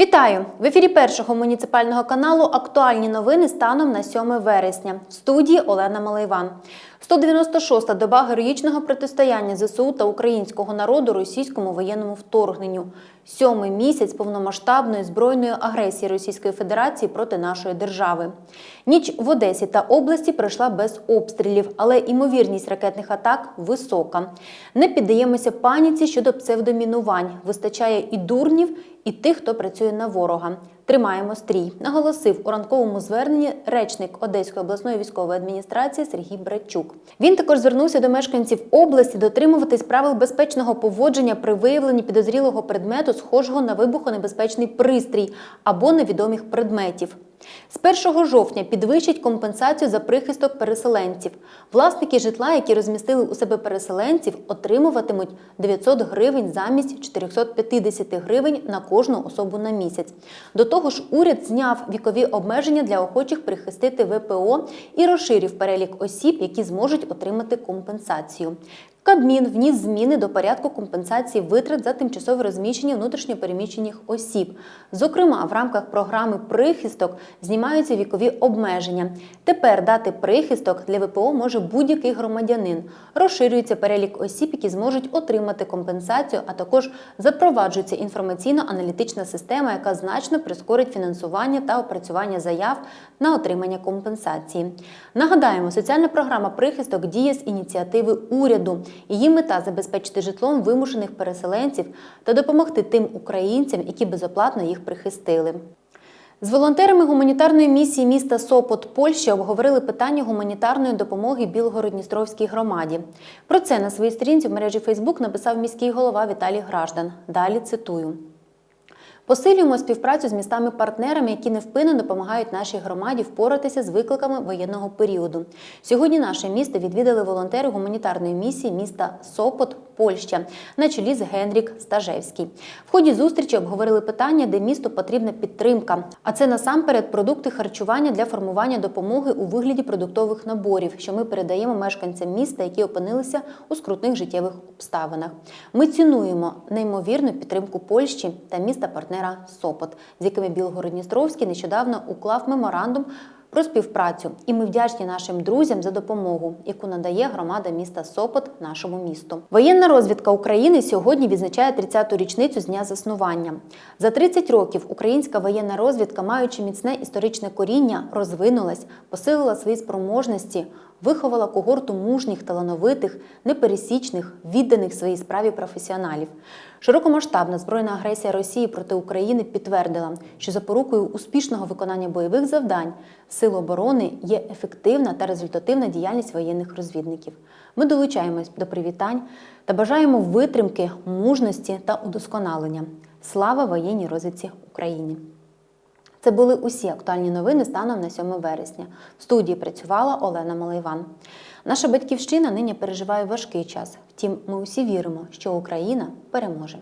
Вітаю! В ефірі першого муніципального каналу актуальні новини станом на 7 вересня. В студії Олена Малайван. 196-та доба героїчного протистояння ЗСУ та українського народу російському воєнному вторгненню. Сьомий місяць повномасштабної збройної агресії Російської Федерації проти нашої держави. Ніч в Одесі та області пройшла без обстрілів, але імовірність ракетних атак висока. Не піддаємося паніці щодо псевдомінувань. Вистачає і дурнів, і тих, хто працює на ворога. Тримаємо стрій, наголосив у ранковому зверненні речник Одеської обласної військової адміністрації Сергій Братчук. Він також звернувся до мешканців області дотримуватись правил безпечного поводження при виявленні підозрілого предмету, схожого на вибухонебезпечний пристрій або невідомих предметів. З 1 жовтня підвищать компенсацію за прихисток переселенців. Власники житла, які розмістили у себе переселенців, отримуватимуть 900 гривень замість 450 гривень на кожну особу на місяць. До того ж, уряд зняв вікові обмеження для охочих прихистити ВПО і розширив перелік осіб, які зможуть отримати компенсацію. Кабмін вніс зміни до порядку компенсації витрат за тимчасове розміщення внутрішньопереміщених осіб. Зокрема, в рамках програми Прихисток знімаються вікові обмеження. Тепер дати прихисток для ВПО може будь-який громадянин. Розширюється перелік осіб, які зможуть отримати компенсацію, а також запроваджується інформаційно-аналітична система, яка значно прискорить фінансування та опрацювання заяв на отримання компенсації. Нагадаємо, соціальна програма Прихисток діє з ініціативи уряду. Її мета забезпечити житлом вимушених переселенців та допомогти тим українцям, які безоплатно їх прихистили. З волонтерами гуманітарної місії міста Сопот Польща обговорили питання гуманітарної допомоги Білгород-Дністровській громаді. Про це на своїй сторінці в мережі Фейсбук написав міський голова Віталій Граждан. Далі цитую. Посилюємо співпрацю з містами-партнерами, які невпинно допомагають нашій громаді впоратися з викликами воєнного періоду. Сьогодні наше місто відвідали волонтери гуманітарної місії міста Сопот, Польща, на чолі з Генрік Стажевський. В ході зустрічі обговорили питання, де місту потрібна підтримка. А це насамперед продукти харчування для формування допомоги у вигляді продуктових наборів, що ми передаємо мешканцям міста, які опинилися у скрутних життєвих обставинах. Ми цінуємо неймовірну підтримку Польщі та міста партнера Сопот, з якими Білгород-Дністровський нещодавно уклав меморандум про співпрацю. І ми вдячні нашим друзям за допомогу, яку надає громада міста Сопот нашому місту. Воєнна розвідка України сьогодні відзначає 30-ту річницю з дня заснування. За 30 років українська воєнна розвідка, маючи міцне історичне коріння, розвинулась, посилила свої спроможності. Виховала когорту мужніх, талановитих, непересічних, відданих своїй справі професіоналів. Широкомасштабна збройна агресія Росії проти України підтвердила, що запорукою успішного виконання бойових завдань Сил оборони є ефективна та результативна діяльність воєнних розвідників. Ми долучаємось до привітань та бажаємо витримки, мужності та удосконалення. Слава воєнній розвідці України! Це були усі актуальні новини станом на 7 вересня. В студії працювала Олена Малайван. Наша батьківщина нині переживає важкий час. Втім, ми усі віримо, що Україна переможе.